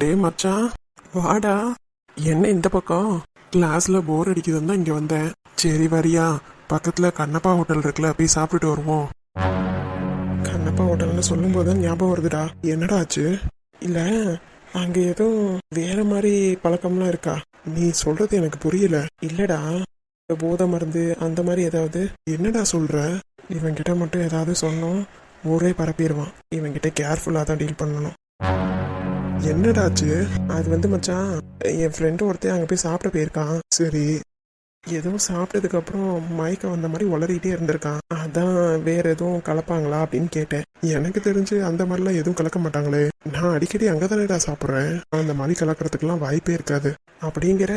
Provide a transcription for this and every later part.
டே மச்சான். வாடா. என்ன இந்த பக்கம்? கிளாஸ்ல போர் அடிக்குதுன்னு தான் இங்க வந்தேன். சரி வரியா. பக்கத்துல கண்ணப்பா ஹோட்டல் இருக்குல்ல போய் சாப்பிட்டுட்டு வருவோம். கண்ணப்பா ஹோட்டல்னு சொல்லும்போது தான் ஞாபகம் வருதுடா. என்னடா ஆச்சு? இல்ல அங்க ஏதோ வேற மாதிரி பழக்கம்லாம் இருக்கா? நீ சொல்றது எனக்கு புரியல. இல்லடா. இந்த போதை மருந்து அந்த மாதிரி ஏதாவது? என்னடா சொல்ற? இவன்கிட்ட மட்டும் ஏதாவது சொன்னோம் ஊரே பரப்பிடுவான் இவன்கிட்ட கேர்ஃபுல்லாக தான் டீல் பண்ணணும். என்னடாச்சு? அது வந்து மச்சான் என் ஃப்ரெண்டு ஒருத்தன் அங்கே போய் சாப்பிட போயிருக்கான். சரி. எதுவும் சாப்பிட்டதுக்கு அப்புறம் மயக்கம் வந்த மாதிரி உளறிட்டே இருந்திருக்கான். அதான் வேற எதுவும் கலப்பாங்களா அப்படின்னு கேட்டேன். எனக்கு தெரிஞ்சு அந்த மாதிரிலாம் எதுவும் கலக்க மாட்டாங்களே. நான் அடிக்கடி அங்கே தானேடா சாப்பிட்றேன். அந்த மாதிரி கலக்கிறதுக்கெல்லாம் வாய்ப்பே இருக்காது. அப்படிங்கிற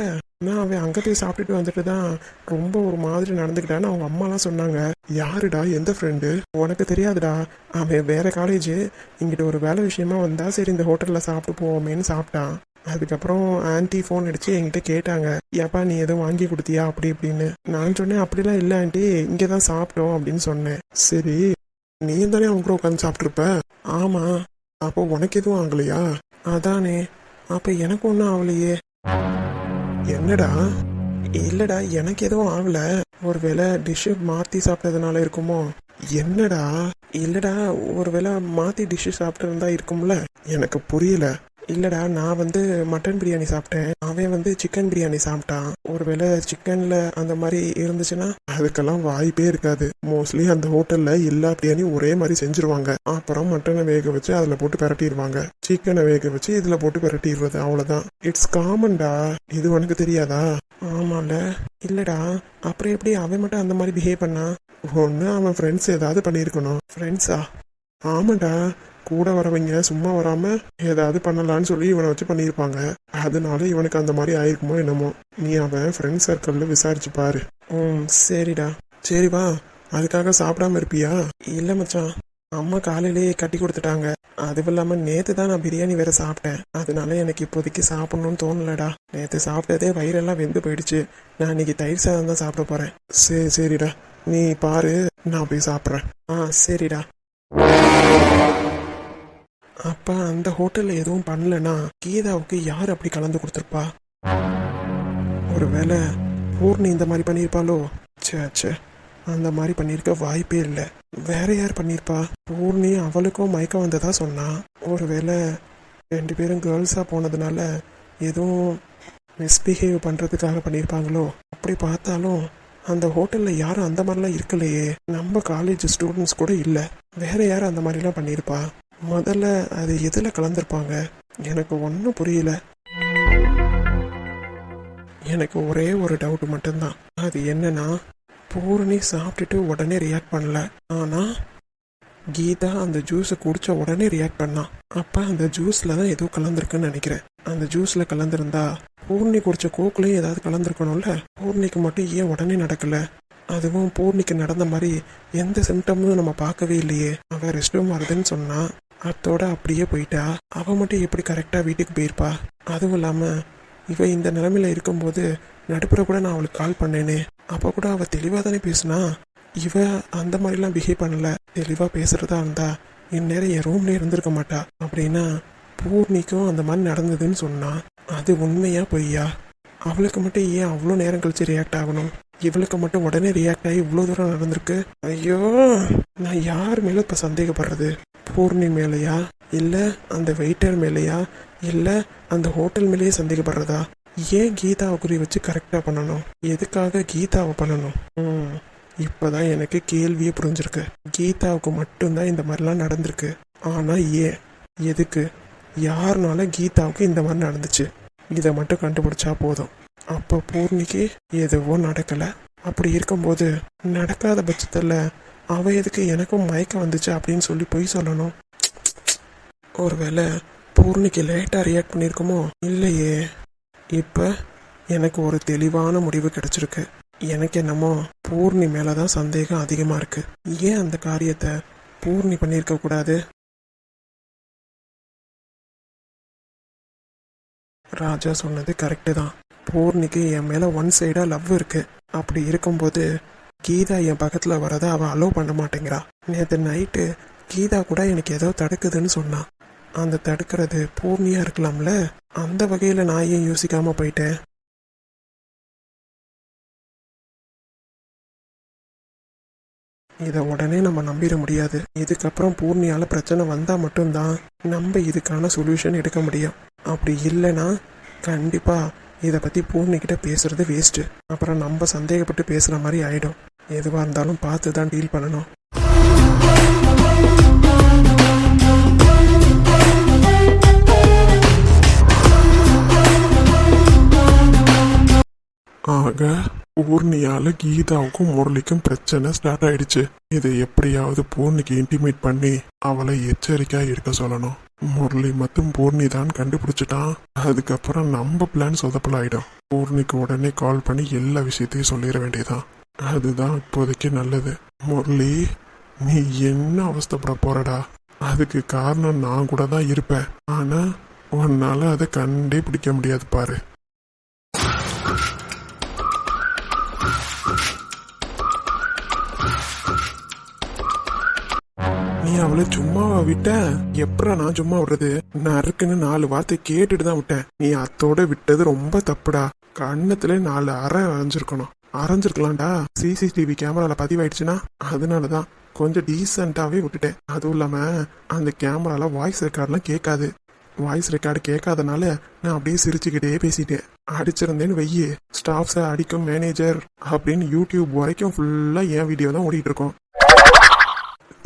நான் அவன் அங்கே போய் சாப்பிட்டுட்டு வந்துட்டு தான் ரொம்ப ஒரு மாதிரி நடந்துக்கிட்டான்னு அவங்க அம்மாலாம் சொன்னாங்க. யாருடா எந்த ஃப்ரெண்டு உனக்கு தெரியாதுடா. அவன் வேற காலேஜ் இங்கிட்ட ஒரு வேலை விஷயமா வந்தா சரி இந்த ஹோட்டலில் சாப்பிட்டு போவோமேன்னு சாப்பிட்டான். அதுக்கப்புறம் ஆன்ட்டி ஃபோன் அடிச்சு என்கிட்ட கேட்டாங்க ஏப்பா நீ எதுவும் வாங்கி கொடுத்தியா? அப்படி இப்படின்னு. நான் சொன்னேன் அப்படிலாம் இல்லை ஆன்ட்டி இங்கே தான் சாப்பிட்டோம் அப்படின்னு சொன்னேன். சரி நீ தானே அவங்க கூட உட்காந்து சாப்பிட்ருப்ப ஆமா. அப்போ உனக்கு எதுவும் ஆகலையா? அதானே. அப்போ எனக்கு ஒன்றும் ஆகலையே. என்னடா? இல்லடா எனக்கு எதுவும் ஆகல. ஒருவேளை டிஷ்ஷு மாத்தி சாப்பிட்டதுனால இருக்குமோ? என்னடா? இல்லடா ஒருவேளை மாத்தி டிஷ்ஷு சாப்பிட்டு இருந்தா இருக்கும்ல? எனக்கு புரியல. இல்லடா நான் வந்து மட்டன் பிரியாணி சாப்பிட்டேன். அவன் வந்து சிக்கன் பிரியாணி சாப்பிட்டான். ஒருவேளை சிக்கன்ல அந்த மாதிரி இருந்துச்சுன்னா அதுக்கெல்லாம் வாய்ப்பே இருக்காது. மோஸ்ட்லி அந்த ஹோட்டல்ல எல்லா பிரியாணியும் ஒரே மாதிரி செஞ்சுருவாங்க. அப்புறம் மட்டனை வேக வச்சு அதுல போட்டு பிரட்டிடுவாங்க சிக்கனை வேக வச்சு இதுல போட்டு பரட்டிடுறது அவ்வளவுதான். இட்ஸ் காமன்டா இது உனக்கு தெரியாதா? ஆமால. இல்லடா அப்புறம் எப்படி அவன் மட்டும் அந்த மாதிரி பிஹேவ் பண்ணா? ஒன்று அவன் ஃப்ரெண்ட்ஸ் ஏதாவது பண்ணியிருக்கணும். ஃப்ரெண்ட்ஸா ஆமாடா. கூட வரவங்க சும்மா வராம ஏதாவது பண்ணலான்னு சொல்லி இவனை வச்சு பண்ணியிருப்பாங்க. அதனால இவனுக்கு அந்த மாதிரி ஆயிருக்குமோ என்னமோ. நீ அவன் ஃப்ரெண்ட் சர்க்கிளில் விசாரிச்சு பாரு. ம் சரிடா. சரி வா. அதுக்காக சாப்பிடாம இருப்பியா? இல்லை மச்சான். அம்மா காலையிலேயே கட்டி கொடுத்துட்டாங்க. அதுவும் இல்லாம நேத்து தான் நான் பிரியாணி வேற சாப்பிட்டேன். அதனால எனக்கு இப்போதைக்கு சாப்பிடணும்னு தோணலடா. நேத்து சாப்பிட்டதே வயிறெல்லாம் வெந்து போயிடுச்சு. நான் இன்னைக்கு தயிர் சாதம் தான் சாப்பிட போறேன். சரி சரிடா. நீ பாரு. நான் போய் சாப்பிட்றேன். ஆ சரிடா. அப்ப அந்த ஹோட்டல்ல எதுவும் பண்ணலனா கீதாவுக்கு யார் அப்படி கலந்து கொடுத்துருப்பா? ஒருவேளை பூர்ணி இந்த மாதிரி பண்ணியிருப்பாளோ? ச்சே ச்சே. அந்த மாதிரி பண்ணியிருக்க வாய்ப்பே இல்லை. வேற யார் பண்ணியிருப்பா? பூர்ணி அவளுக்கும் மயக்கம் வந்ததா சொன்னா? ஒருவேளை ரெண்டு பேரும் கேர்ள்ஸாக போனதுனால எதுவும் மிஸ்பிஹேவ் பண்ணுறதுக்காக பண்ணியிருப்பாங்களோ? அப்படி பார்த்தாலும் அந்த ஹோட்டலில் யாரும் அந்த மாதிரிலாம் இருக்கலையே. நம்ம காலேஜ் ஸ்டூடெண்ட்ஸ் கூட இல்லை. வேற யாரும் அந்த மாதிரிலாம் பண்ணியிருப்பா? முதல்ல அது எதில் கலந்துருப்பாங்க? எனக்கு ஒன்றும் புரியல. எனக்கு ஒரே ஒரு டவுட் மட்டும்தான். அது என்னன்னா பூரணி சாப்பிட்டுட்டு உடனே ரியாக்ட் பண்ணல. ஆனால் கீதா அந்த ஜூஸை குடிச்ச உடனே ரியாக்ட் பண்ணா. அப்போ அந்த ஜூஸில் தான் ஏதோ கலந்துருக்குன்னு நினைக்கிறேன். அந்த ஜூஸில் கலந்துருந்தா பூர்ணி குடிச்ச கோக்குலையும் ஏதாவது கலந்துருக்கணும்ல? பூர்ணிக்கு மட்டும் ஏன் உடனே நடக்கல? அதுவும் பூர்ணிக்கு நடந்த மாதிரி எந்த சிம்டமும் நம்ம பார்க்கவே இல்லையே. அவன் ரெஸ்ட் ரூம் வருதுன்னு சொன்னால் அத்தோட அப்படியே போயிட்டா? அவ மட்டும் எப்படி கரெக்டா வீட்டுக்கு போயிருப்பா? அதுவும் இல்லாம இவ இந்த நிலைமையில இருக்கும்போது நடுப்புற கூட நான் அவளுக்கு கால் பண்ணேனே. அப்ப கூட அவ தெளிவா தானே பேசினா? இவ அந்த மாதிரிலாம் பிஹேவ் பண்ணல. தெளிவா பேசுறதா இருந்தா இந்நேரம் என் ரூம்ல இருந்திருக்க மாட்டா. அப்படின்னா பூர்ணிக்கும் அந்த மாதிரி நடந்ததுன்னு சொன்னா அது உண்மையா பொய்யா? அவளுக்கு மட்டும் ஏன் அவ்வளோ நேரம் கழிச்சு ரியாக்ட் ஆகணும்? இவளுக்கு மட்டும் உடனே ரியாக்ட் ஆகி இவ்வளோ தூரம் நடந்திருக்கு? ஐயோ நான் யார் மேலும் இப்போ சந்தேகப்படுறது? பூர்ணி மேலேயா? இல்லை அந்த வெயிட்டர் மேலேயா? இல்லை அந்த ஹோட்டல் மேலேயே சந்தேகப்படுறதா ஏன் கீதாவை குறி வச்சு கரெக்டாக பண்ணணும்? எதுக்காக கீதாவை பண்ணணும்? ம் இப்போதான் எனக்கு கேள்வியே புரிஞ்சிருக்கு. கீதாவுக்கு மட்டும்தான் இந்த மாதிரிலாம் நடந்திருக்கு. ஆனால் ஏன்? எதுக்கு? யாருனால கீதாவுக்கு இந்த மாதிரி நடந்துச்சு? இதை மட்டும் கண்டுபிடிச்சா போதும். அப்போ பூர்ணிக்கு எதுவும் நடக்கலை. அப்படி இருக்கும்போது நடக்காத பட்சத்தில் அவன் எதுக்கு எனக்கும் மயக்கம் வந்துச்சு அப்படின்னு சொல்லி பொய் சொல்லணும்? ஒருவேளை பூர்ணிக்கு லேட்டாக ரியாக்ட் பண்ணியிருக்கோமோ இல்லையே. இப்போ எனக்கு ஒரு தெளிவான முடிவு கிடச்சிருக்கு. எனக்கு என்னமோ பூர்ணி மேலே தான் சந்தேகம் அதிகமாக இருக்குது ஏன் அந்த காரியத்தை பூர்ணி பண்ணியிருக்க கூடாது? ராஜா சொன்னது கரெக்டு தான். பூர்ணிக்கு என் மேலே ஒன் சைடாக லவ் இருக்குது அப்படி இருக்கும்போது கீதா என் பக்கத்தில் வரதை அவள் அலோவ் பண்ண மாட்டேங்கிறா. நேற்று நைட்டு கீதா கூட எனக்கு ஏதோ தடுக்குதுன்னு சொன்னான் அந்த தடுக்கிறது பூர்ணியா இருக்கலாம்ல? அந்த வகையில் நான் ஏன் யோசிக்காமல் போயிட்டேன்? இதை உடனே நம்ம நம்பிட முடியாது. இதுக்கப்புறம் பூர்ணியால பிரச்சனை வந்தா மட்டும்தான் நம்ம இதுக்கான சொல்யூஷன் எடுக்க முடியும். அப்படி இல்லைன்னா கண்டிப்பா இதை பற்றி பூர்ணிக்கிட்ட பேசுறது வேஸ்ட்டு அப்புறம் நம்ம சந்தேகப்பட்டு பேசுகிற மாதிரி ஆகிடும் எதுவாக இருந்தாலும் பார்த்து தான் டீல் பண்ணணும். ஆக பூர்ணியால கீதாவுக்கும் முரளிக்கும் பிரச்சனை ஸ்டார்ட் ஆயிடுச்சு. இதை எப்படியாவது பூர்ணிக்கு இன்டிமேட் பண்ணி அவளை எச்சரிக்கையா இருக்க சொல்லணும். முரளி மட்டும் பூர்ணி தான் கண்டுபிடிச்சிட்டான். அதுக்கப்புறம் நம்ம பிளான் சொதப்பலாயிடும். பூர்ணிக்கு உடனே கால் பண்ணி எல்லா விஷயத்தையும் சொல்லிட வேண்டியதான் அதுதான் இப்போதைக்கு நல்லது. முரளி நீ என்ன அவஸ்தைப்பட போறடா? அதுக்கு காரணம் நான் கூட தான் இருப்பேன். ஆனா உன்னால அதை கண்டே பிடிக்க முடியாது பாரு. நீ அவளை சும்மாவா விட்ட? எப்படா நான் சும்மா விடுறது? நறுக்குன்னு நாலு வார்த்தை கேட்டுட்டு தான் விட்டேன். நீ அத்தோட விட்டது ரொம்ப தப்புடா. கண்ணத்துல நாலு அரை அரைஞ்சிருக்கணும். அரைஞ்சிருக்கலாம்டா. சிசிடிவி கேமரால பதிவாயிடுச்சுன்னா அதனாலதான் கொஞ்சம் டீசெண்டாவே விட்டுட்டேன். அதுவும் இல்லாம அந்த கேமரால வாய்ஸ் ரெக்கார்ட்லாம் கேட்காது. வாய்ஸ் ரெக்கார்டு கேட்காதனால நான் அப்படியே சிரிச்சுக்கிட்டே பேசிட்டேன். அடிச்சிருந்தேன்னு வெய்யி ஸ்டாஃப்ஸை அடிக்கும் மேனேஜர் அப்படின்னு யூடியூப் வரைக்கும் ஃபுல்லாக என் வீடியோ தான் ஓடிட்டு இருக்கோம்.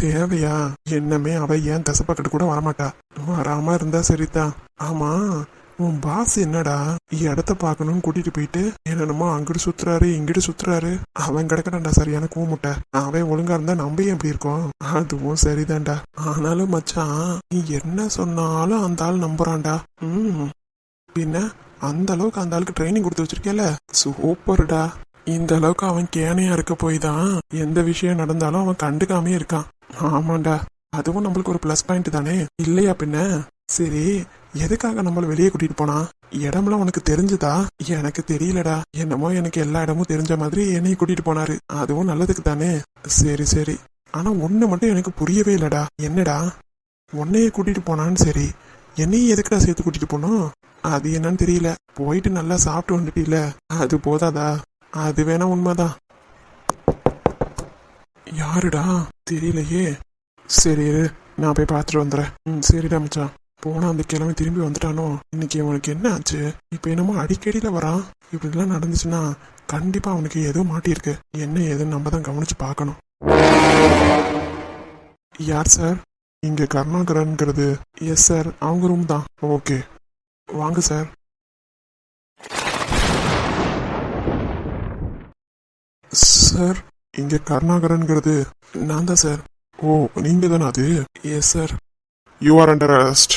தேவையா? என்னமே அவ ஏன் தசப்பக்கிட்டு கூட வரமாட்டா? வராம இருந்தா சரிதான் ஆமா உன் பாஸ் என்னடா? இடத்த பார்க்கணும்னு கூட்டிட்டு போயிட்டு என்னென்னமோ அங்கிட்டு சுத்துறாரு இங்கிட்டு சுத்துறாரு. அவன் கிடக்கடாண்டா சரியான கூமுட்டை. அவன் ஒழுங்கா இருந்தா நம்ம எப்படி இப்படி அதுவும் சரிதான்டா. ஆனாலும் மச்சான் நீ என்ன சொன்னாலும் அந்த ஆள் நம்புறான்டா. ம். பின்ன அந்த அளவுக்கு அந்த ஆளுக்கு ட்ரைனிங் கொடுத்து வச்சிருக்கேல சூப்பர்டா. இந்த அளவுக்கு அவன் கேனையா இருக்க போய் தான் எந்த விஷயம் நடந்தாலும் அவன் கண்டுக்காமே இருக்கான். ஆமாண்டா அதுவும் நம்மளுக்கு ஒரு ப்ளஸ் பாயிண்ட் தானே? இல்லையா பின்ன? சரி எதுக்காக நம்மள வெளியே கூட்டிட்டு போனா? இடம்லாம் உனக்கு தெரிஞ்சுதா? எனக்கு தெரியலடா. என்னமோ எனக்கு எல்லா இடமும் தெரிஞ்ச மாதிரி என்னையும் கூட்டிட்டு போனாரு. அதுவும் நல்லதுக்கு தானே? சரி சரி. ஆனா ஒண்ணு மட்டும் எனக்கு புரியவே இல்லடா. என்னடா? உன்னையே கூட்டிட்டு போனான்னு சரி என்னையும் எதுக்குடா சேர்த்து கூட்டிட்டு போனோம்? அது என்னன்னு தெரியல. போயிட்டு நல்லா சாப்பிட்டு வந்துட்டீல அது போதாதா? அது வேணா உண்மைதான். யாருடா? தெரியலையே. சரி இரு, நான் போய் பார்த்துட்டு வந்துடுறேன். ம் சரிடா மச்சான். போனா அந்த கிழமை திரும்பி வந்துட்டானோ? இன்னைக்கு அவனுக்கு என்ன ஆச்சு? இப்போ என்னமோ அடிக்கடியில வரான். இப்படிலாம் நடந்துச்சுன்னா கண்டிப்பா அவனுக்கு ஏதோ மாட்டியிருக்கு. என்ன ஏதுன்னு நம்ம தான் கவனிச்சு பார்க்கணும். யார் சார்? இங்க கருணாகரன்ங்கிறது. எஸ் சார் அவங்க ரூம் தான். ஓகே. வாங்க சார். சார் இங்க கருணாகரன்கிறது. நான் தான் சார். ஓ நீங்க தானே அது? Yes sir you are under arrest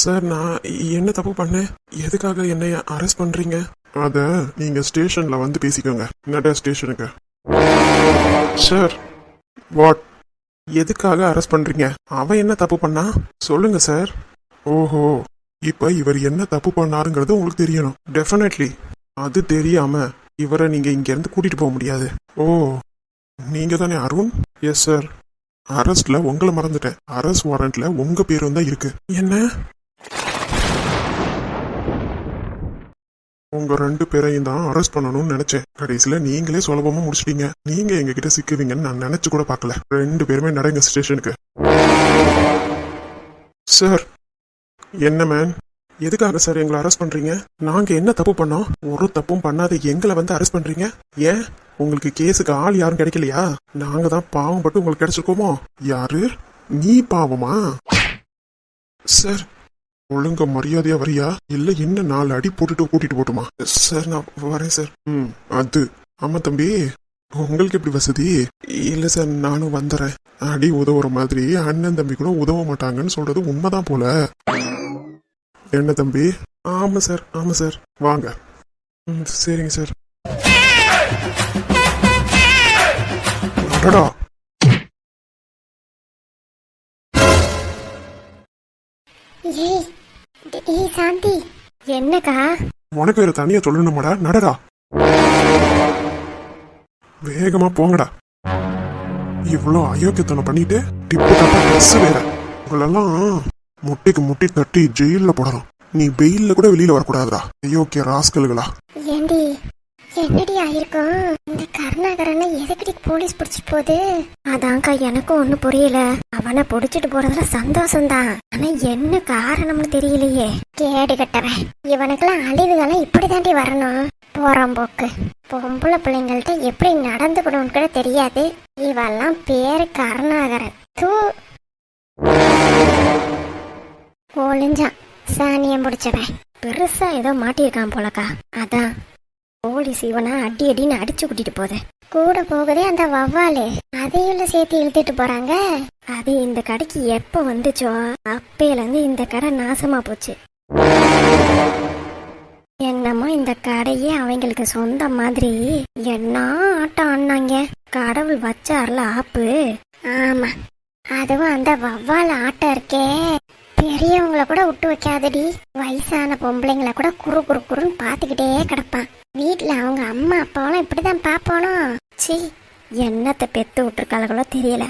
sir நான் என்ன தப்பு பண்ணேன்? எதுக்காக என்னை அரெஸ்ட் பண்றீங்க? அத நீங்க ஸ்டேஷன்ல வந்து பேசிக்கோங்க. நட ஸ்டேஷனுக்கு சார் வாட் எதுக்காக அரெஸ்ட் பண்றீங்க? அவன் என்ன தப்பு பண்ணா? சொல்லுங்க சார் ஓஹோ. இப்ப இவர் என்ன தப்பு பண்ணாருங்கிறது உங்களுக்கு தெரியணும். டெஃபினெட்லி அது தெரியாம இவரை நீங்க இங்க இருந்து கூட்டிட்டு போக முடியாது. ஓ. நீங்க தானே அருண்? எஸ் சார் அரெஸ்ட்ல உங்களை மறந்துட்டேன். அரெஸ்ட் வாரண்ட்ல உங்க பேரும் தான் இருக்கு. என்ன? உங்க ரெண்டு பேரையும் தான் அரெஸ்ட் பண்ணணும்னு நினைச்சேன். கடைசியில நீங்களே சுலபமா முடிச்சிட்டீங்க. நீங்க எங்க கிட்ட சிக்குவீங்கன்னு நான் நினைச்சு கூட பார்க்கல. ரெண்டு பேருமே நடங்க ஸ்டேஷனுக்கு சார் என்ன மேன் எதுக்காக சார் எங்களை அரெஸ்ட் பண்றீங்க? நாங்க என்ன தப்பு பண்ணோம்? ஒரு தப்பும் பண்ணாத எங்களை வந்து அரெஸ்ட் பண்றீங்க? ஏன்? உங்களுக்கு கேஸுக்கு ஆள் யாரும் கிடைக்கலையா? நாங்க தான் பாவம் பட்டு உங்களுக்கு கிடைச்சிருக்கோமோ? யாரு? நீ பாவமா? சார் ஒழுங்க மரியாதையா வரியா? இல்ல என்ன நாலு அடி போட்டுட்டு கூட்டிட்டு போட்டுமா? சார் நான் வரேன் சார். ம். அது ஆமா தம்பி. உங்களுக்கு எப்படி வசதி? இல்ல சார் நானும் வந்துடுறேன் அடி உதவுற மாதிரி அண்ணன் தம்பி கூட உதவ மாட்டாங்கன்னு சொல்றது உண்மைதான் போல. என்ன தம்பி? ஆமா சார் ஆமா சார். வாங்க. ம் சரிங்க சார். அடடா. ஏய் ஏய் சாந்தி. என்னக்கா? உனக்கு வேற தனியா சொல்லணுமாடா? நடடா. வேகமா போங்கடா. இவ்வளோ அயோக்கியத்தனம் பண்ணிட்டு டிப்பு தப்பா ட்ரெஸ் வேற. உங்களெல்லாம் முட்டிக்கு முட்டி தட்டி ஜெயில்ல போடணும். நீ வெயில்ல கூட வெளியில வரக்கூடாதுடா. அயோக்கிய ராஸ்கல்களா என்னடி ஆயிருக்கும் இந்த கருணாகரனை எதுக்கடி போலீஸ் பிடிச்சிட்டு போகுது? அதான்க்கா எனக்கும் ஒண்ணு புரியல. அவனை பிடிச்சிட்டு போறதுல சந்தோஷம்தான். ஆனா என்ன காரணம்னு தெரியலையே. கேடு கட்டவன். இவனுக்கெல்லாம் அழிவுகளாம் இப்படிதாண்டி வரணும். போறான் போக்கு. பொம்பளை பிள்ளைங்கள்ட்ட எப்படி நடந்துக்கணும்னு கூட தெரியாது. இவெல்லாம் பேரு கருணாகரன். தூ. ஒளிஞ்சான். சாணியம் பிடிச்சவன். பெருசா ஏதோ மாட்டியிருக்கான் போலக்கா. அதான். போலீஸ் இவனை அடி அடின்னு அடிச்சு கூட்டிட்டு போகுது. கூட போகுதே அந்த வவ்வாலு அதையுள்ள சேர்த்து இழுத்துட்டு போறாங்க. அது இந்த கடைக்கு எப்ப வந்துச்சோ அப்பையில இருந்து இந்த கடை நாசமா போச்சு. என்னமோ இந்த கடையே அவங்களுக்கு சொந்த மாதிரி. என்ன ஆட்டம் ஆடினாங்க? கடவுள் வச்சார்ல ஆப்பு. ஆமா. அதுவும் அந்த வவ்வால் ஆட்டம் இருக்கே. பெரியவங்கள கூட விட்டு வைக்காதடி. வயசான பொம்பளைங்கள கூட குறு குறு குறுன்னு பார்த்துக்கிட்டே கிடப்பான். வீட்டில் அவங்க அம்மா அப்பாவெல்லாம் இப்படிதான் பாப்பானோ சி என்னத்தை பெத்து விட்டுருக்காளோ தெரியல.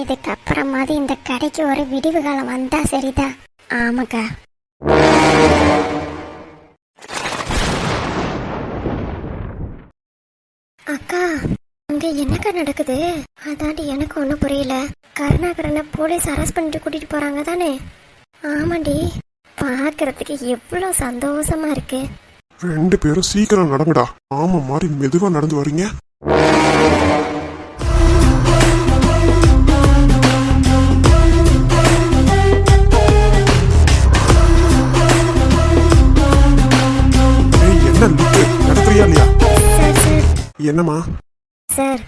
இதுக்கப்புறமாவது இந்த கடைக்கு ஒரு விடிவு காலம் வந்தா சரிதான் ஆமாக்கா. அக்கா அங்க என்னக்கா நடக்குது? அதாண்டி எனக்கு ஒன்றும் புரியல. கருணாகரனை போலீஸ் அரெஸ்ட் பண்ணிட்டு கூட்டிட்டு போறாங்க தானே? ஆமாண்டி. பார்க்கறதுக்கு எவ்வளோ சந்தோஷமா இருக்கு. ரெண்டு பேரும் சீக்கிரம் நடங்கடா. ஆமா மாதிரி மெதுவா நடந்து வரீங்க. என்னம்மா? சார்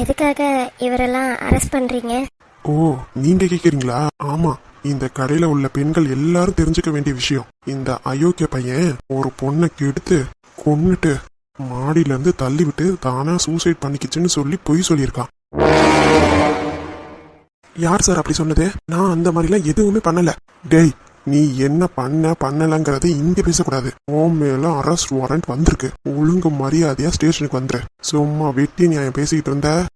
எதுக்காக இவரெல்லாம் அரெஸ்ட் பண்றீங்க? ஓ நீங்க கேக்குறீங்களா? ஆமா. இந்த கடையில உள்ள பெண்கள் எல்லாரும் தெரிஞ்சுக்க வேண்டிய விஷயம். இந்த அயோக்கிய பையன் ஒரு பொண்ணை கெடுத்து கொன்னுட்டு மாடியில இருந்து தள்ளி விட்டு தானா சூசைட் பண்ணிக்கிச்சுன்னு சொல்லி பொய் சொல்லியிருக்கான். யார் சார் அப்படி சொன்னது? நான் அந்த மாதிரிலாம் எதுவுமே பண்ணல. டேய் நீ என்ன பண்ண பண்ணலங்கிறத இங்க பேசக்கூடாது. உன் மேல அரெஸ்ட் வாரண்ட் வந்திருக்கு. ஒழுங்கு மரியாதையா ஸ்டேஷனுக்கு வந்துரு. சும்மா வெட்டி நியாயம் பேசிக்கிட்டு இருந்த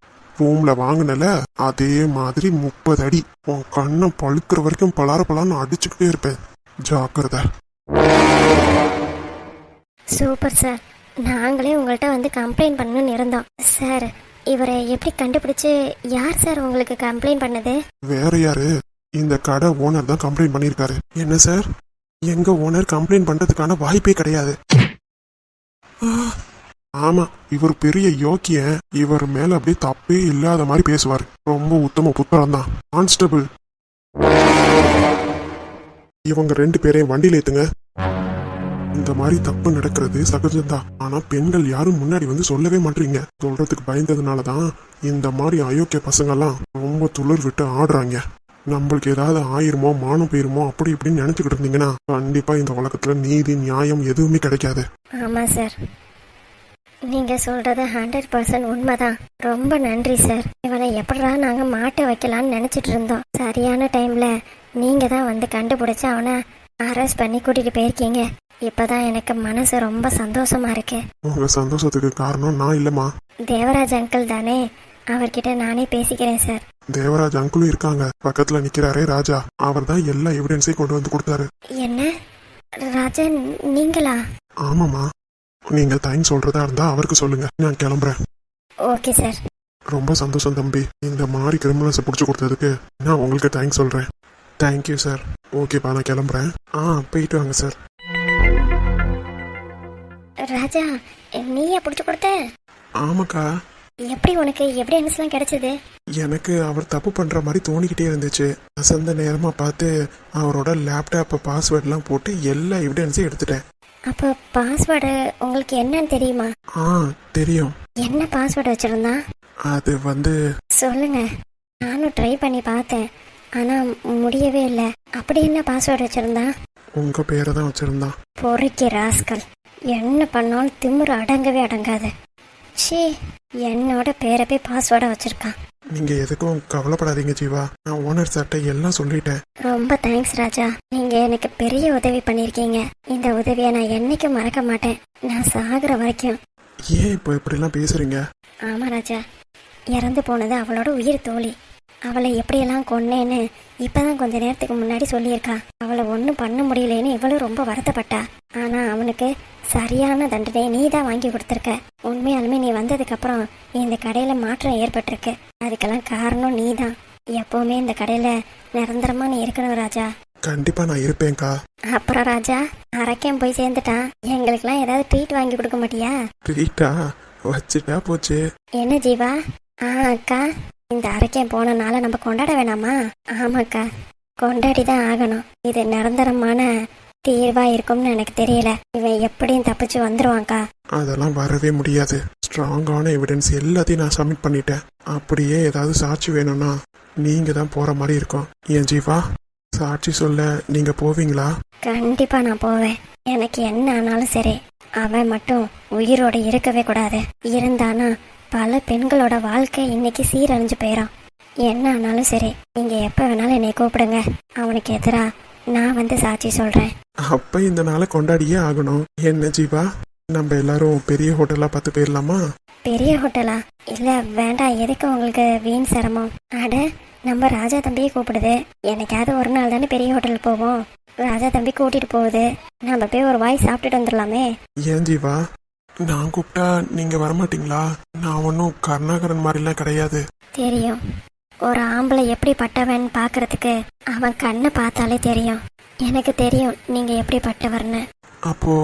ரூம்ல வாங்கினல அதே மாதிரி முப்பது அடி. உன் கண்ணை பழுக்கிற வரைக்கும் பலார பலான்னு அடிச்சுக்கிட்டே இருப்பேன். ஜாக்கிரதை. Super sir. நாங்களே உங்கள்கிட்ட வந்து கம்ப்ளைண்ட் பண்ணணும்னு இருந்தோம். சார் இவரை எப்படி கண்டுபிடிச்சு யார் சார் உங்களுக்கு கம்ப்ளைண்ட் பண்ணது? வேற யாரு? இந்த கடை ஓனர் தான் கம்ப்ளைண்ட் பண்ணியிருக்காரு. என்ன சார்? எங்க ஓனர் கம்ப்ளைண்ட் பண்றதுக்கான வாய்ப்பே கிடையாது. ஆமா இவர் பெரிய யோக்கியன் இவர் மேல அப்படியே தப்பே இல்லாத மாதிரி பேசுவார். ரொம்ப உத்தம புத்தகம் தான். கான்ஸ்டபிள். இவங்க ரெண்டு பேரையும் வண்டியில ஏத்துங்க. இந்த மாதிரி தப்பு நடக்கிறது சகஜம்தான் ஆனா பெண்கள் யாரும் முன்னாடி வந்து சொல்லவே மாட்டீங்க. சொல்றதுக்கு பயந்ததுனால தான் இந்த மாதிரி அயோக்கிய பசங்கெல்லாம் ரொம்ப துளிர் விட்டு ஆடுறாங்க. நம்மளுக்கு ஏதாவது ஆயிருமோ மானம் போயிருமோ அப்படி இப்படின்னு நினைச்சுக்கிட்டு இருந்தீங்கன்னா கண்டிப்பா இந்த உலகத்துல நீதி நியாயம் எதுவுமே கிடைக்காது. ஆமா சார். நீங்க சொல்றது ஹண்ட்ரட் பர்சன்ட் உண்மைதான். ரொம்ப நன்றி சார் இவனை எப்படா நாங்க மாட்ட வைக்கலாம்னு நினைச்சிட்டு இருந்தோம். சரியான டைம்ல நீங்க தான் வந்து கண்டுபிடிச்சு அவனை அரெஸ்ட் பண்ணி கூட்டிட்டு போயிருக்கீங்க. இப்பதான் எனக்கு மனசு ரொம்ப சந்தோஷமா இருக்கு. உங்க சந்தோஷத்துக்கு காரணம் நான் இல்லம்மா. தேவராஜ் அங்கிள் தானே? அவர்கிட்ட நானே பேசிக்கிறேன் சார் தேவராஜ் அங்குளும் இருக்காங்க. பக்கத்துல நிக்கிறாரே ராஜா. அவர் தான் எல்லா எவிடன்ஸையும் கொண்டு வந்து கொடுத்தாரு. என்ன? ராஜன் நீங்களா? ஆமாமா நீங்க தேங்க்ஸ் சொல்றதா இருந்தா அவருக்கு சொல்லுங்க. நான் கிளம்புறேன். ஓகே சார் ரொம்ப சந்தோஷம் தம்பி. இந்த மாதிரி கிரிமினல்ஸை பிடிச்சி கொடுத்ததுக்கு நான் உங்களுக்கு தேங்க்ஸ் சொல்கிறேன் தேங்க்யூ சார் ஓகேப்பா நான் கிளம்புறேன். ஆ போயிட்டு வாங்க சார் ராஜா நீயா பிடிச்சு கொடுத்த? ஆமாக்கா. எப்படி உனக்கு? எவிடன்ஸ்லாம் கிடைச்சது? எனக்கு அவர் தப்பு பண்ணுற மாதிரி தோணிக்கிட்டே இருந்துச்சு. அசந்த நேரமாக பார்த்து அவரோட லேப்டாப்பை பாஸ்வேர்ட்லாம் போட்டு எல்லா எவிடன்ஸையும் எடுத்துட்டேன். அப்போ பாஸ்வேர்டு உங்களுக்கு என்னன்னு தெரியுமா? ஆ தெரியும். என்ன பாஸ்வேர்டு வச்சிருந்தான் அது வந்து சொல்லுங்க. நானும் ட்ரை பண்ணி பார்த்தேன். ஆனா முடியவே இல்லை. அப்படி என்ன பாஸ்வேர்டு வச்சிருந்தான் உங்கள் பேரை தான் வச்சுருந்தான். பொறுக்கி ராஸ்கல். என்ன பண்ணாலும் திமிரு அடங்கவே அடங்காது. ஷீ என்னோட பேரை போய் பாஸ்வேர்டாக வச்சிருக்கான். நீங்க எதுக்கும் கவலைப்படாதீங்க ஜீவா. நான் ஓனர் சார்ட்ட எல்லாம் சொல்லிட்டேன். ரொம்ப தேங்க்ஸ் ராஜா. நீங்க எனக்கு பெரிய உதவி பண்ணிருக்கீங்க இந்த உதவியை நான் என்னைக்கும் மறக்க மாட்டேன். நான் சாகுற வரைக்கும். ஏன் இப்போ இப்படிலாம் பேசுறீங்க? ஆமா ராஜா. இறந்து போனது அவளோட உயிர் தோழி. அவளை எப்படியெல்லாம் கொன்னேன்னு இப்பதான் கொஞ்ச நேரத்துக்கு முன்னாடி சொல்லியிருக்கா. அவளை ஒன்றும் பண்ண முடியலேன்னு இவளும் ரொம்ப வருத்தப்பட்டா. ஆனா அவனுக்கு சரியான தண்டனை நீ தான் வாங்கி கொடுத்துருக்க. உண்மையாலுமே நீ வந்ததுக்கு அப்புறம் இந்த கடையில மாற்றம் ஏற்பட்டிருக்கு. அதுக்கெல்லாம் காரணம் நீ தான் எப்பவுமே இந்த கடையில நிரந்தரமா நீ இருக்கணும் ராஜா. கண்டிப்பா நான் இருப்பேன்க்கா. அப்புறம் ராஜா அரக்கன் போய் சேர்ந்துட்டான். எங்களுக்கெல்லாம் ஏதாவது ட்ரீட் வாங்கி கொடுக்க மாட்டியா? ட்ரீட்டா வச்சுட்டா போச்சு. என்ன ஜீவா? ஆ அக்கா. இந்த அரக்கன் போனனால நம்ம கொண்டாட வேணாமா? ஆமாக்கா. கொண்டாடி தான் ஆகணும். இது நிரந்தரமான தீர்வா இருக்கும்னு எனக்கு தெரியல. இவன் எப்படியும் தப்பிச்சு வந்துருவான்க்கா. அதெல்லாம் வரவே முடியாது. ஸ்ட்ராங்கான எவிடன்ஸ் எல்லாத்தையும் நான் சப்மிட் பண்ணிட்டேன். அப்படியே ஏதாவது சாட்சி வேணும்னா நீங்க தான் போற மாதிரி இருக்கும். ஏன் ஜீவா? சாட்சி சொல்ல நீங்க போவீங்களா? கண்டிப்பா நான் போவேன். எனக்கு என்ன ஆனாலும் சரி அவன் மட்டும் உயிரோட இருக்கவே கூடாது. இருந்தானா பல பெண்களோட வாழ்க்கை இன்னைக்கு சீரழிஞ்சு போயிடும் என்ன ஆனாலும் சரி நீங்க எப்ப வேணாலும் என்னை கூப்பிடுங்க. அவனுக்கு எதிரா நான் வந்து சாட்சி சொல்றேன். அப்ப இந்த நாளை கொண்டாடியே ஆகணும். என்ன ஜீவா? நம்ம எல்லாரும் பெரிய ஹோட்டலா பார்த்து போயிடலாமா? பெரிய ஹோட்டலா? இல்ல வேண்டாம். எதுக்கு உங்களுக்கு வீண் சிரமம்? அட நம்ம ராஜா தம்பியை கூப்பிடுது. என்னைக்காவது ஒரு நாள் தானே பெரிய ஹோட்டல் போவோம். ராஜா தம்பி கூட்டிட்டு போகுது. நம்ம போய் ஒரு வாய் சாப்பிட்டுட்டு வந்துடலாமே. ஏன் ஜீவா? நான் கூப்பிட்டா நீங்க வரமாட்டீங்களா? நான் ஒன்றும் கருணாகரன் மாதிரிலாம் கிடையாது. தெரியும். ஒரு ஆம்பளை எப்படி பட்டவன் பார்க்கறதுக்கு அவன் கண்ணை பார்த்தாலே தெரியும். எனக்கு தெரியும் நீங்க எப்படி பட்டவர்னு. அப்போ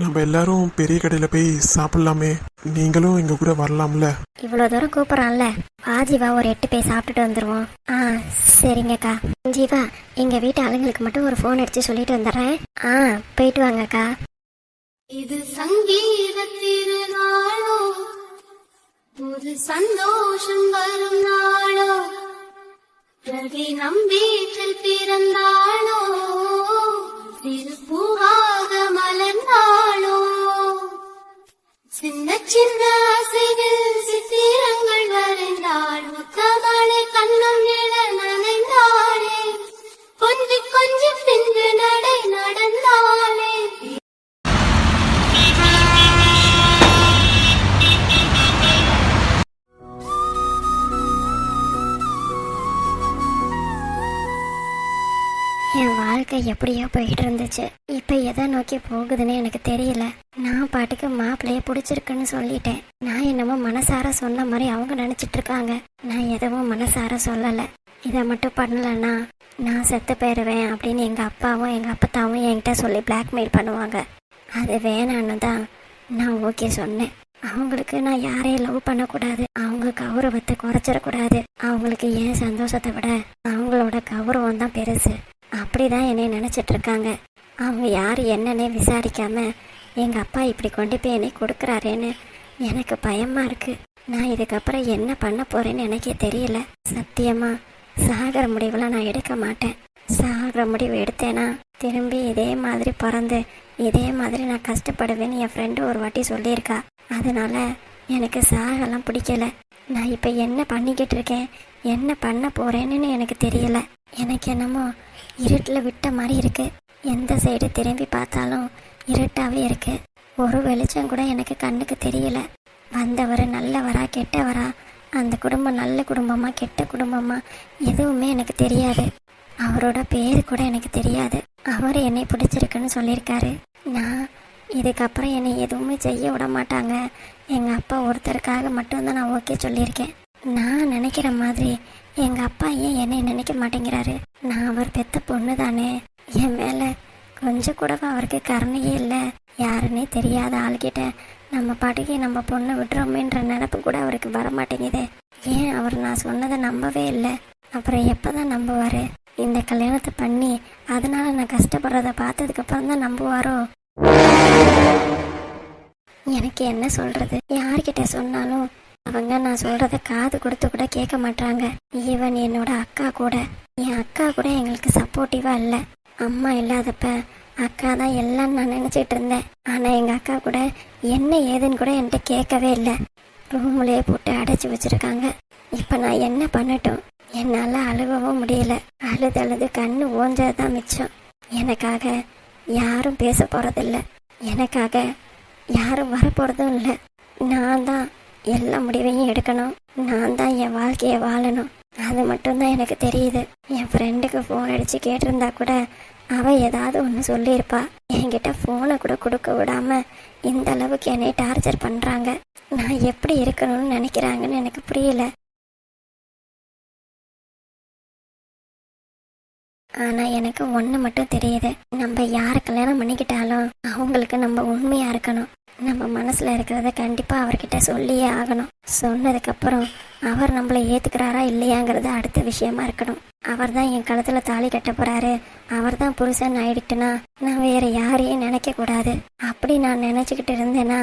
நம்ம எல்லாரும் பெரிய கடையில போய் சாப்பிடலாமே. நீங்களும் எங்க கூட வரலாம்ல. இவ்வளோ தூரம் கூப்பிட்றான்ல. வா ஜீவா ஒரு எட்டு போய் சாப்பிட்டுட்டு வந்துடுவோம் ஆ சரிங்கக்கா. ஜீவா எங்க வீட்டு ஆளுங்களுக்கு மட்டும் ஒரு ஃபோன் அடிச்சு சொல்லிட்டு வந்துடுறேன். ஆ போயிட்டு வாங்கக்கா. இது சங்கீத திருநாளோ புது சந்தோஷம் வரும் நாளோ. ரவி நம் வீட்டில் பிறந்தாளோ? திருப்பூவாக மலர்ந்தாளோ? சின்ன சின்ன அசைவில் சித்திரங்கள் வரைந்தாள். முத்தமாளே கண்ணம் நிழ நனைந்தாளே. கொஞ்சம் கொஞ்சம் பின்பு நடை நடந்தாள். என் வாழ்க்கை எப்படியோ போயிட்டு இருந்துச்சு. இப்போ எதை நோக்கி போகுதுன்னு எனக்கு தெரியல. நான் பாட்டுக்கு மாப்பிள்ளைய பிடிச்சிருக்குன்னு சொல்லிட்டேன். நான் என்னமோ மனசார சொன்ன மாதிரி அவங்க நினச்சிட்டு இருக்காங்க. நான் எதுவும் மனசார சொல்லலை. இதை மட்டும் பண்ணலன்னா நான் செத்து போயிடுவேன் அப்படின்னு எங்கள் அப்பாவும் எங்கள் அப்பத்தாவும் என்கிட்ட சொல்லி பிளாக்மெயில் பண்ணுவாங்க. அது வேணான்னு தான் நான் ஓகே சொன்னேன். அவங்களுக்கு நான் யாரையும் லவ் பண்ணக்கூடாது. அவங்க கௌரவத்தை குறைச்சிடக்கூடாது. அவங்களுக்கு ஏன் சந்தோஷத்தை விட அவங்களோட கௌரவம் தான் பெருசு. அப்படிதான் என்னை நினச்சிட்டு இருக்காங்க அவங்க யார் என்னன்னே விசாரிக்காம எங்கள் அப்பா இப்படி கொண்டு போய் என்னை கொடுக்குறாரேன்னு எனக்கு பயமாக இருக்குது நான் இதுக்கப்புறம் என்ன பண்ண போகிறேன்னு எனக்கே தெரியல. சத்தியமாக சாகிற முடிவெலாம் நான் எடுக்க மாட்டேன். சாகிற முடிவு எடுத்தேன்னா திரும்பி இதே மாதிரி பிறந்து இதே மாதிரி நான் கஷ்டப்படுவேன்னு என் ஃப்ரெண்டு ஒரு வாட்டி சொல்லியிருக்கா. அதனால எனக்கு சாகலாம் பிடிக்கல. நான் இப்போ என்ன பண்ணிக்கிட்டு இருக்கேன்? என்ன பண்ண போகிறேன்னு எனக்கு தெரியல. எனக்கு என்னமோ இருட்டில் விட்ட மாதிரி இருக்கு. எந்த சைடு திரும்பி பார்த்தாலும் இருட்டாவே இருக்கு. ஒரு வெளிச்சம் கூட எனக்கு கண்ணுக்கு தெரியல. வந்தவர் நல்லவரா கெட்டவரா? அந்த குடும்பம் நல்ல குடும்பமா கெட்ட குடும்பமா? எதுவுமே எனக்கு தெரியாது. அவரோட பேர் கூட எனக்கு தெரியாது. அவர் என்னை பிடிச்சிருக்குன்னு சொல்லியிருக்காரு. நான் இதுக்கப்புறம் என்னை எதுவுமே செய்ய விட மாட்டாங்க. எங்கள் அப்பா ஒருத்தருக்காக மட்டும்தான் நான் ஓகே சொல்லியிருக்கேன். நான் நினைக்கிற மாதிரி எங்கள் அப்பா ஏன் என்னை நினைக்க மாட்டேங்கிறாரு? நான் அவர் பெத்த பொண்ணு தானே என் மேலே கொஞ்சம் கூடவா அவருக்கு கருணையே இல்லை. யாருன்னே தெரியாத ஆள்கிட்ட நம்ம பாட்டுக்கு நம்ம பொண்ணை விட்டுறோமேன்ற நினப்பு கூட அவருக்கு வர மாட்டேங்குது ஏன் அவர் நான் சொன்னதை நம்பவே இல்லை. அப்புறம் எப்பதான் நம்புவாரு? இந்த கல்யாணத்தை பண்ணி அதனால நான் கஷ்டப்படுறத பார்த்ததுக்கு அப்புறம் தான் நம்புவாரோ? எனக்கு என்ன சொல்றது? யார்கிட்ட சொன்னாலும் அவங்க நான் சொல்றத காது கொடுத்து கூட கேட்க மாட்டாங்க ஈவன் என்னோட அக்கா கூட. என் அக்கா கூட எங்களுக்கு சப்போர்ட்டிவா இல்லை. அம்மா இல்லாதப்ப அக்கா தான் எல்லாம் நான் நினைச்சிட்டு இருந்தேன். ஆனா எங்க அக்கா கூட என்ன ஏதுன்னு கூட என்கிட்ட கேட்கவே இல்லை. ரூம்லயே போட்டு அடைச்சி வச்சிருக்காங்க. இப்ப நான் என்ன பண்ணட்டும்? என்னால அழுகவும் முடியல. அழுது அழுது கண்ணு ஓஞ்சதான் மிச்சம். எனக்காக யாரும் பேச போகிறதில்ல எனக்காக யாரும் வரப்போறதும் இல்லை. நான் தான் எல்லா முடிவையும் எடுக்கணும். நான் தான் என் வாழ்க்கையை வாழணும். அது மட்டும்தான் எனக்கு தெரியுது. என் ஃப்ரெண்டுக்கு ஃபோன் அடிச்சு கேட்டிருந்தா கூட அவ ஏதாவது ஒன்று சொல்லியிருப்பா. என்கிட்ட ஃபோனை கூட கொடுக்க விடாம இந்த அளவுக்கு என்னை டார்ச்சர் பண்றாங்க. நான் எப்படி இருக்கணும்னு நினைக்கிறாங்கன்னு எனக்கு புரியல. ஆனா எனக்கு ஒன்று மட்டும் தெரியுது. நம்ம யாரை கல்யாணம் பண்ணிக்கிட்டாலும் அவங்களுக்கு நம்ம உண்மையா இருக்கணும். நம்ம மனசில் இருக்கிறத கண்டிப்பாக அவர்கிட்ட சொல்லியே ஆகணும். சொன்னதுக்கப்புறம் அவர் நம்மளை ஏற்றுக்கிறாரா இல்லையாங்கிறது அடுத்த விஷயமா இருக்கணும். அவர் தான் என் களத்தில் தாலி கட்ட போகிறாரு அவர் தான் புருஷன் ஆயிடுட்டுனா நான் வேறு யாரையும் நினைக்கக்கூடாது அப்படி நான் நினச்சிக்கிட்டு இருந்தேன்னா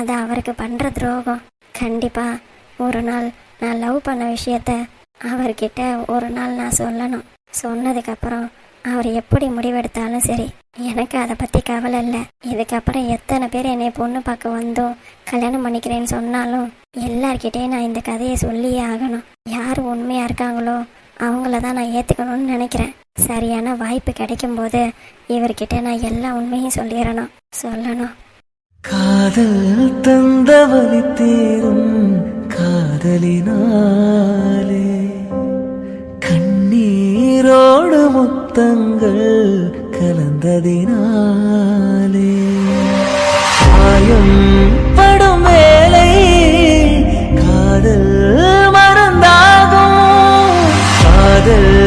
அது அவருக்கு பண்ணுற துரோகம். கண்டிப்பாக ஒரு நாள் நான் லவ் பண்ண விஷயத்த அவர்கிட்ட ஒரு நாள் நான் சொல்லணும். சொன்னதுக்கப்புறம் அவர் எப்படி முடிவெடுத்தாலும் சரி எனக்கு அதை பத்தி கவலை இல்லை. இதுக்கப்புறம் எத்தனை பேர் என்னை பொண்ணு பார்க்க வந்தோம் கல்யாணம் பண்ணிக்கிறேன்னு சொன்னாலும் எல்லார்கிட்டயும் நான் இந்த கதையை சொல்லியே ஆகணும். யார் உண்மையா இருக்காங்களோ அவங்கள தான் நான் ஏத்துக்கணும்னு நினைக்கிறேன். சரியான வாய்ப்பு கிடைக்கும் போது இவர்கிட்ட நான் எல்லா உண்மையும் சொல்லிடணும். சொல்லணும். காதல் தந்தவனி தேரும் காதலினாலே. உயிரோடு முத்தங்கள் கலந்ததினாலே. ஆயும் படும் வேலை காதல் மறந்தாகும். காதல்